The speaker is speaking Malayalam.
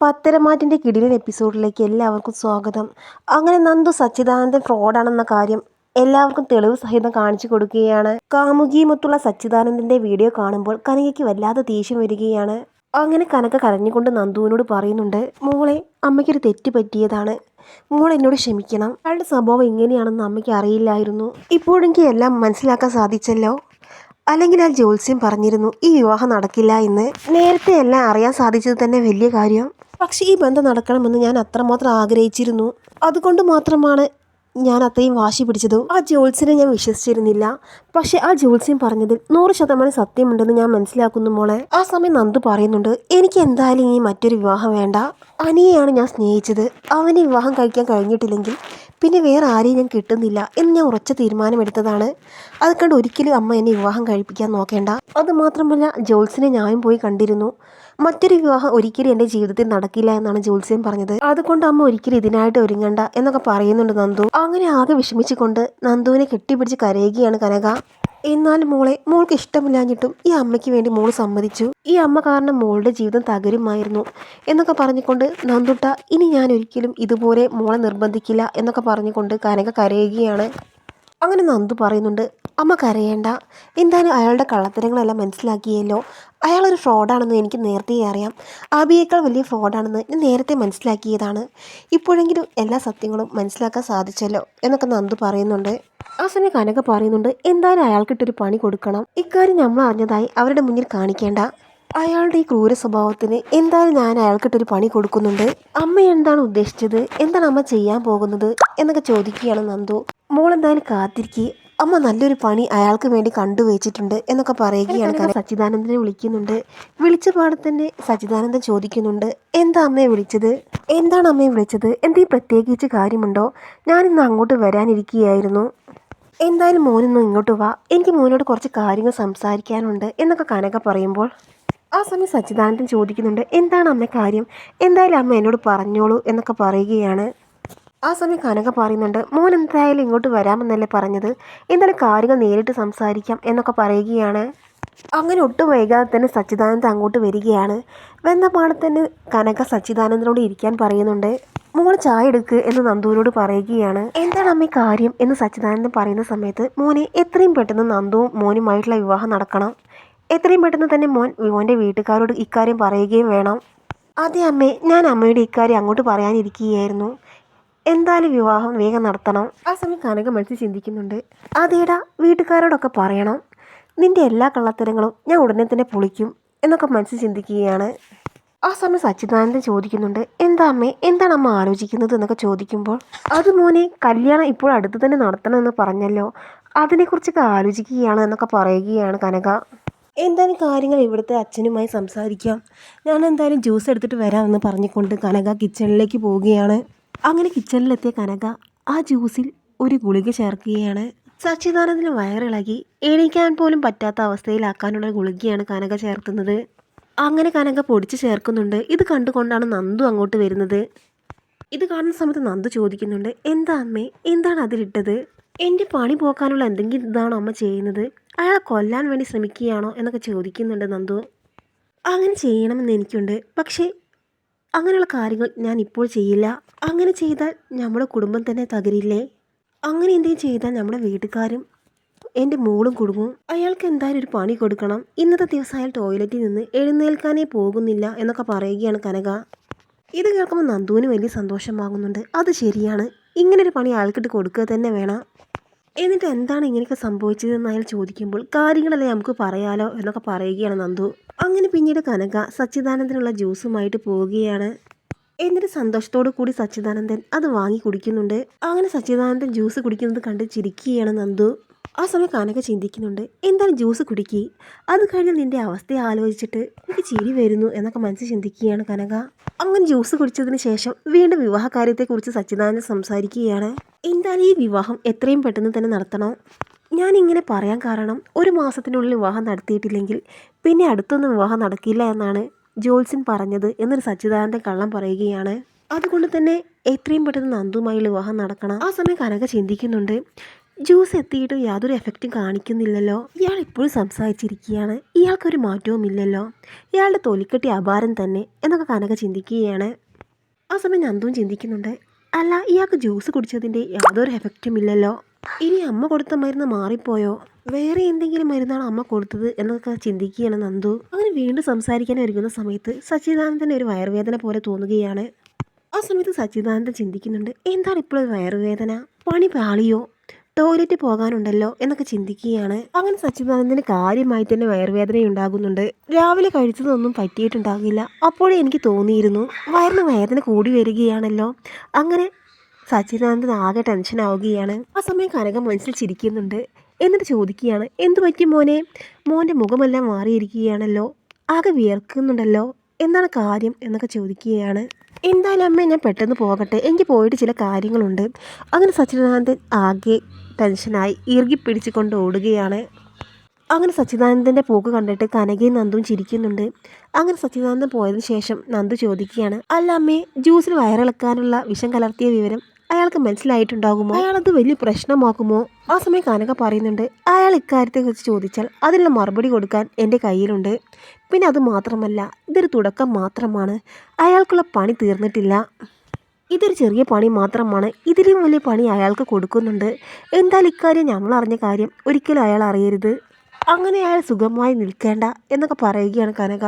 പത്തരമാറ്റിന്റെ കിടിലൻ എപ്പിസോഡിലേക്ക് എല്ലാവർക്കും സ്വാഗതം. അങ്ങനെ നന്ദു സച്ചിദാനന്ദൻ ഫ്രോഡാണെന്ന കാര്യം എല്ലാവർക്കും തെളിവ് സഹിതം കാണിച്ചു കൊടുക്കുകയാണ്. കാമുകിയുമൊത്തുള്ള സച്ചിദാനന്ദന്റെ വീഡിയോ കാണുമ്പോൾ കനകയ്ക്ക് വല്ലാതെ ദേഷ്യം വരികയാണ്. അങ്ങനെ കനക കരഞ്ഞുകൊണ്ട് നന്ദുവിനോട് പറയുന്നുണ്ട് മോളെ അമ്മയ്ക്കൊരു തെറ്റ് പറ്റിയതാണ്. മോൾ എന്നോട് ക്ഷമിക്കണം. അയാളുടെ സ്വഭാവം എങ്ങനെയാണെന്ന് അമ്മയ്ക്ക് അറിയില്ലായിരുന്നു. ഇപ്പോഴെങ്കിൽ എല്ലാം മനസ്സിലാക്കാൻ സാധിച്ചല്ലോ. അല്ലെങ്കിൽ ആ ജ്യോത്സ്യം പറഞ്ഞിരുന്നു ഈ വിവാഹം നടക്കില്ല എന്ന്. നേരത്തെ എല്ലാം അറിയാൻ സാധിച്ചത് തന്നെ വലിയ കാര്യം. പക്ഷേ ഈ ബന്ധം നടക്കണമെന്ന് ഞാൻ അത്രമാത്രം ആഗ്രഹിച്ചിരുന്നു. അതുകൊണ്ട് മാത്രമാണ് ഞാൻ അത്രയും വാശി പിടിച്ചതും. ആ ജ്യോത്സ്യനെ ഞാൻ വിശ്വസിച്ചിരുന്നില്ല. പക്ഷെ ആ ജ്യോത്സ്യം പറഞ്ഞതിൽ നൂറ് ശതമാനം സത്യമുണ്ടെന്ന് ഞാൻ മനസ്സിലാക്കുന്നു മോളെ. ആ സമയം നന്ദു പറയുന്നുണ്ട് എനിക്ക് എന്തായാലും ഇനി മറ്റൊരു വിവാഹം വേണ്ട. അനിയെയാണ് ഞാൻ സ്നേഹിച്ചത്. അവനെ വിവാഹം കഴിക്കാൻ കഴിഞ്ഞിട്ടില്ലെങ്കിൽ പിന്നെ വേറെ ആരെയും ഞാൻ കിട്ടുന്നില്ല എന്ന് ഞാൻ ഉറച്ച തീരുമാനമെടുത്തതാണ്. അത് കണ്ട് ഒരിക്കലും അമ്മ എന്നെ വിവാഹം കഴിപ്പിക്കാൻ നോക്കേണ്ട. അത് മാത്രമല്ല ജോത്സിനെ ഞാനും പോയി കണ്ടിരുന്നു. മറ്റൊരു വിവാഹം ഒരിക്കലും എന്റെ ജീവിതത്തിൽ നടക്കില്ല എന്നാണ് ജ്യോത്സ്യം പറഞ്ഞത്. അതുകൊണ്ട് അമ്മ ഒരിക്കലും ഇതിനായിട്ട് ഒരുങ്ങണ്ട എന്നൊക്കെ പറയുന്നുണ്ട് നന്ദു. അങ്ങനെ ആകെ വിഷമിച്ചുകൊണ്ട് നന്ദുവിനെ കെട്ടിപ്പിടിച്ച് കരയുകയാണ് കനക. എന്നാലും മോളെ മോൾക്ക് ഇഷ്ടമില്ലാഞ്ഞിട്ടും ഈ അമ്മയ്ക്ക് വേണ്ടി മോൾ സമ്മതിച്ചു. ഈ അമ്മ കാരണം മോളുടെ ജീവിതം തകരുമായിരുന്നു എന്നൊക്കെ പറഞ്ഞുകൊണ്ട് നന്ദുട്ട ഇനി ഞാൻ ഒരിക്കലും ഇതുപോലെ മോളെ നിർബന്ധിക്കില്ല എന്നൊക്കെ പറഞ്ഞുകൊണ്ട് കനക കരയുകയാണ്. അങ്ങനെ നന്ദു പറയുന്നുണ്ട് അമ്മ കരയേണ്ട. എന്തായാലും അയാളുടെ കള്ളത്തരങ്ങളെല്ലാം മനസ്സിലാക്കിയല്ലോ. അയാളൊരു ഫ്രോഡാണെന്ന് എനിക്ക് നേരത്തെ അറിയാം. ആബിയേക്കാൾ വലിയ ഫ്രോഡാണെന്ന് ഞാൻ നേരത്തെ മനസ്സിലാക്കിയതാണ്. ഇപ്പോഴെങ്കിലും എല്ലാ സത്യങ്ങളും മനസ്സിലാക്കാൻ സാധിച്ചല്ലോ എന്നൊക്കെ നന്ദു പറയുന്നുണ്ട്. ആ സമയം കനക പറയുന്നുണ്ട് എന്തായാലും അയാൾക്കിട്ടൊരു പണി കൊടുക്കണം. ഇക്കാര്യം നമ്മൾ അറിഞ്ഞതായി അവരുടെ മുന്നിൽ കാണിക്കേണ്ട. അയാളുടെ ഈ ക്രൂര സ്വഭാവത്തിന് എന്തായാലും ഞാൻ അയാൾക്കിട്ടൊരു പണി കൊടുക്കുന്നുണ്ട്. അമ്മ എന്താണ് ഉദ്ദേശിച്ചത്? എന്താണ് അമ്മ ചെയ്യാൻ പോകുന്നത്? എന്നൊക്കെ ചോദിക്കുകയാണ് നന്ദു. മോൾ എന്തായാലും കാത്തിരിക്കുക അമ്മ നല്ലൊരു പണി അയാൾക്ക് വേണ്ടി കണ്ടുവച്ചിട്ടുണ്ട് എന്നൊക്കെ പറയുകയാണ് കാരണം സച്ചിദാനന്ദനെ വിളിക്കുന്നുണ്ട്. വിളിച്ച പാടെ തന്നെ സച്ചിദാനന്ദൻ ചോദിക്കുന്നുണ്ട്. എന്താ അമ്മയെ വിളിച്ചത്? എന്താണ് അമ്മയെ വിളിച്ചത്? എന്തെങ്കിലും പ്രത്യേകിച്ച് കാര്യമുണ്ടോ? ഞാനിന്ന് അങ്ങോട്ട് വരാനിരിക്കുകയായിരുന്നു. എന്തായാലും മോനൊന്നും ഇങ്ങോട്ട് വാ. എനിക്ക് മോനോട് കുറച്ച് കാര്യങ്ങൾ സംസാരിക്കാനുണ്ട് എന്നൊക്കെ കനക പറയുമ്പോൾ ആ സമയം സച്ചിദാനന്ദൻ ചോദിക്കുന്നുണ്ട്. എന്താണ് അമ്മ കാര്യം? എന്തായാലും അമ്മ എന്നോട് പറഞ്ഞോളൂ എന്നൊക്കെ പറയുകയാണ്. ആ സമയം കനക പറയുന്നുണ്ട് മോൻ എന്തായാലും ഇങ്ങോട്ട് വരാമെന്നല്ലേ പറഞ്ഞത്? എന്തായാലും കാര്യങ്ങൾ നേരിട്ട് സംസാരിക്കാം എന്നൊക്കെ പറയുകയാണ്. അങ്ങനെ ഒട്ടും വൈകാതെ തന്നെ സച്ചിദാനന്ദ് അങ്ങോട്ട് വരികയാണ്. വെന്നപാടെ തന്നെ കനക സച്ചിദാനന്ദനോട് ഇരിക്കാൻ പറയുന്നുണ്ട്. മോൾ ചായ എടുക്ക് എന്ന് നന്ദുവിനോട് പറയുകയാണ്. എന്താണ് അമ്മ കാര്യം? എന്ന് സച്ചിദാനന്ദൻ പറയുന്ന സമയത്ത് മോനെ എത്രയും പെട്ടെന്ന് നന്ദുവും മോനുമായിട്ടുള്ള വിവാഹം നടക്കണം. എത്രയും പെട്ടെന്ന് തന്നെ മോൻ മോന്റെ വീട്ടുകാരോട് ഇക്കാര്യം പറയുകയും വേണം. അതെ അമ്മേ ഞാൻ അമ്മയുടെ ഇക്കാര്യം അങ്ങോട്ട് പറയാനിരിക്കുകയായിരുന്നു. എന്തായാലും വിവാഹം വേഗം നടത്തണം. ആ സമയം കനക മനസ്സിൽ ചിന്തിക്കുന്നുണ്ട്. അതേടാ വീട്ടുകാരോടൊക്കെ പറയണം. നിന്റെ എല്ലാ കള്ളത്തരങ്ങളും ഞാൻ ഉടനെ തന്നെ പൊളിക്കും എന്നൊക്കെ മനസ്സിൽ ചിന്തിക്കുകയാണ്. ആ സമയം സച്ചിദാനന്ദൻ ചോദിക്കുന്നുണ്ട്. എന്താ അമ്മേ എന്താണ് അമ്മ ആലോചിക്കുന്നത്? എന്നൊക്കെ ചോദിക്കുമ്പോൾ അത് മോനെ കല്യാണം ഇപ്പോൾ അടുത്ത് തന്നെ നടത്തണം എന്ന് പറഞ്ഞല്ലോ. അതിനെക്കുറിച്ചൊക്കെ ആലോചിക്കുകയാണ് എന്നൊക്കെ പറയുകയാണ് കനക. എന്തായാലും കാര്യങ്ങൾ ഇവിടുത്തെ അച്ഛനുമായി സംസാരിക്കാം. ഞാൻ എന്തായാലും ജ്യൂസ് എടുത്തിട്ട് വരാമെന്ന് പറഞ്ഞുകൊണ്ട് കനക കിച്ചണിലേക്ക് പോവുകയാണ്. അങ്ങനെ കിച്ചണിലെത്തിയ കനക ആ ജ്യൂസിൽ ഒരു ഗുളിക ചേർക്കുകയാണ്. സച്ചിദാനന്ദന് വയറിളകി എണീക്കാൻ പോലും പറ്റാത്ത അവസ്ഥയിലാക്കാനുള്ള ഗുളികയാണ് കനക ചേർക്കുന്നത്. അങ്ങനെ കനക പൊടിച്ച് ചേർക്കുന്നുണ്ട്. ഇത് കണ്ടുകൊണ്ടാണ് നന്ദു അങ്ങോട്ട് വരുന്നത്. ഇത് കാണുന്ന സമയത്ത് നന്ദു ചോദിക്കുന്നുണ്ട് എന്താ അമ്മേ എന്താണ് അതിലിട്ടത്? എന്റെ പണി പോക്കാനുള്ള എന്തെങ്കിലും ഇതാണോ അമ്മ ചെയ്യുന്നത്? അയാളെ കൊല്ലാൻ വേണ്ടി ശ്രമിക്കുകയാണോ? എന്നൊക്കെ ചോദിക്കുന്നുണ്ട് നന്ദു. അങ്ങനെ ചെയ്യണമെന്ന് എനിക്കുണ്ട്. പക്ഷേ അങ്ങനെയുള്ള കാര്യങ്ങൾ ഞാൻ ഇപ്പോൾ ചെയ്യില്ല. അങ്ങനെ ചെയ്താൽ നമ്മുടെ കുടുംബം തന്നെ തകരില്ലേ? അങ്ങനെ എന്തെങ്കിലും ചെയ്താൽ നമ്മുടെ വീട്ടുകാരും എന്റെ മോളും കുടുംബവും അയാൾക്ക് എന്തായാലും ഒരു പണി കൊടുക്കണം. ഇന്നത്തെ ദിവസം അയാൾ ടോയ്ലറ്റിൽ നിന്ന് എഴുന്നേൽക്കാനേ പോകുന്നില്ല എന്നൊക്കെ പറയുകയാണ് കനക. ഇത് കേൾക്കുമ്പോൾ നന്ദുവിന് വലിയ സന്തോഷമാകുന്നുണ്ട് അത് ശരിയാണ്. ഇങ്ങനൊരു പണി അയാൾക്കിട്ട് കൊടുക്കുക തന്നെ വേണം. എന്നിട്ട് എന്താണ് ഇങ്ങനെയൊക്കെ സംഭവിച്ചതെന്ന് അയാൾ ചോദിക്കുമ്പോൾ കാര്യങ്ങളല്ലേ നമുക്ക് പറയാലോ എന്നൊക്കെ പറയുകയാണ് നന്ദു. അങ്ങനെ പിന്നീട് കനക സച്ചിദാനന്ദനുള്ള ജ്യൂസുമായിട്ട് പോവുകയാണ്. എന്നിട്ട് സന്തോഷത്തോടു കൂടി സച്ചിദാനന്ദൻ അത് വാങ്ങി കുടിക്കുന്നുണ്ട്. അങ്ങനെ സച്ചിദാനന്ദൻ ജ്യൂസ് കുടിക്കുന്നത് കണ്ട് ചിരിക്കുകയാണ് നന്ദു. ആ സമയം കനക ചിന്തിക്കുന്നുണ്ട് എന്താണ് ജ്യൂസ് കുടിക്കി? അത് കഴിഞ്ഞ് നിന്റെ അവസ്ഥയെ ആലോചിച്ചിട്ട് എനിക്ക് ചിരി വരുന്നു എന്നൊക്കെ മനസ്സിൽ ചിന്തിക്കുകയാണ് കനക. അങ്ങനെ ജ്യൂസ് കുടിച്ചതിന് ശേഷം വീണ്ടും വിവാഹ കാര്യത്തെക്കുറിച്ച് സച്ചിദാനന്ദൻ സംസാരിക്കുകയാണ്. എന്തായാലും ഈ വിവാഹം? എത്രയും പെട്ടെന്ന് തന്നെ നടത്തണം. ഞാനിങ്ങനെ പറയാൻ കാരണം ഒരു മാസത്തിനുള്ളിൽ വിവാഹം നടത്തിയിട്ടില്ലെങ്കിൽ പിന്നെ അടുത്തൊന്നും വിവാഹം നടക്കില്ല എന്നാണ് ജോത്സ്യൻ പറഞ്ഞത് എന്നൊരു സച്ചിദാനന്ദൻ കള്ളം പറയുകയാണ്. അതുകൊണ്ട് തന്നെ എത്രയും പെട്ടെന്ന് നന്ദുമായുള്ള വിവാഹം നടക്കണം. ആ സമയം കനക ചിന്തിക്കുന്നുണ്ട് ജ്യൂസ് എത്തിയിട്ടും യാതൊരു എഫക്റ്റും കാണിക്കുന്നില്ലല്ലോ. ഇയാൾ ഇപ്പോഴും സംസാരിച്ചിരിക്കുകയാണ്. ഇയാൾക്കൊരു മാറ്റവും ഇല്ലല്ലോ. ഇയാളുടെ തൊലിക്കെട്ടി അപാരം തന്നെ എന്നൊക്കെ കനക ചിന്തിക്കുകയാണ്. ആ സമയം നന്ദുവും ചിന്തിക്കുന്നുണ്ട്. അല്ല ഇയാൾക്ക് ജ്യൂസ് കുടിച്ചതിന്റെ യാതൊരു എഫക്റ്റും ഇല്ലല്ലോ. ഇനി അമ്മ കൊടുത്ത മരുന്ന് മാറിപ്പോയോ? വേറെ എന്തെങ്കിലും മരുന്നാണ് അമ്മ കൊടുത്തത് എന്നൊക്കെ ചിന്തിക്കുകയാണ് നന്ദു. അങ്ങനെ വീണ്ടും സംസാരിക്കാൻ ഒരുങ്ങുന്ന സമയത്ത് സച്ചിദാനന്ദന് ഒരു വയറുവേദന പോലെ തോന്നുകയാണ്. ആ സമയത്ത് സച്ചിദാനന്ദൻ ചിന്തിക്കുന്നുണ്ട് എന്താണ് ഇപ്പോൾ വയറുവേദന? പണി പാളിയോ? ടോയ്ലറ്റ് പോകാനുണ്ടല്ലോ എന്നൊക്കെ ചിന്തിക്കുകയാണ്. അങ്ങനെ സച്ചിദാനന്ദന് കാര്യമായി തന്നെ വയറുവേദന ഉണ്ടാകുന്നുണ്ട്. രാവിലെ കഴിച്ചതൊന്നും പറ്റിയിട്ടുണ്ടാകില്ല. അപ്പോഴേ എനിക്ക് തോന്നിയിരുന്നു വയറിന് വേദന കൂടി വരികയാണല്ലോ. അങ്ങനെ സച്ചിദാനന്ദൻ ആകെ ടെൻഷൻ ആവുകയാണ്. ആ സമയം കനക മനസ്സിൽ ചിരിക്കുന്നുണ്ട്. എന്നിട്ട് ചോദിക്കുകയാണ് എന്തു പറ്റി മോനെ? മോന്റെ മുഖമെല്ലാം മാറിയിരിക്കുകയാണല്ലോ. ആകെ വിയർക്കുന്നുണ്ടല്ലോ. എന്താണ് കാര്യം? എന്നൊക്കെ ചോദിക്കുകയാണ്. എന്തായാലും അമ്മ ഞാൻ പെട്ടെന്ന് പോകട്ടെ. എനിക്ക് പോയിട്ട് ചില കാര്യങ്ങളുണ്ട്. അങ്ങനെ സച്ചിദാനന്ദൻ ആകെ ടെൻഷനായി ഇറുകി പിടിച്ചുകൊണ്ട് ഓടുകയാണ്. അങ്ങനെ സച്ചിദാനന്ദന്റെ പോക്ക് കണ്ടിട്ട് കനകയും നന്ദുവും ചിരിക്കുന്നുണ്ട്. അങ്ങനെ സച്ചിദാനന്ദൻ പോയതിനു ശേഷം നന്ദു ചോദിക്കുകയാണ് അല്ല അമ്മേ ജ്യൂസിൽ വയറിളക്കാനുള്ള വിഷം കലർത്തിയ വിവരം അയാൾക്ക് മനസ്സിലായിട്ടുണ്ടാകുമോ? അയാളത് വലിയ പ്രശ്നമാക്കുമോ? ആ സമയം കനക പറയുന്നുണ്ട് അയാൾ ഇക്കാര്യത്തെക്കുറിച്ച് ചോദിച്ചാൽ അതിനുള്ള മറുപടി കൊടുക്കാൻ എന്റെ കയ്യിലുണ്ട്. പിന്നെ അത് മാത്രമല്ല ഇതൊരു തുടക്കം മാത്രമാണ്. അയാൾക്കുള്ള പണി തീർന്നിട്ടില്ല. ഇതൊരു ചെറിയ പണി മാത്രമാണ്. ഇതിലും വലിയ പണി അയാൾക്ക് കൊടുക്കുന്നുണ്ട്. എന്തായാലും ഇക്കാര്യം ഞങ്ങൾ അറിഞ്ഞ കാര്യം ഒരിക്കലും അയാൾ അറിയരുത്. അങ്ങനെ അയാൾ സുഖമായി നിൽക്കേണ്ട എന്നൊക്കെ പറയുകയാണ് കനക.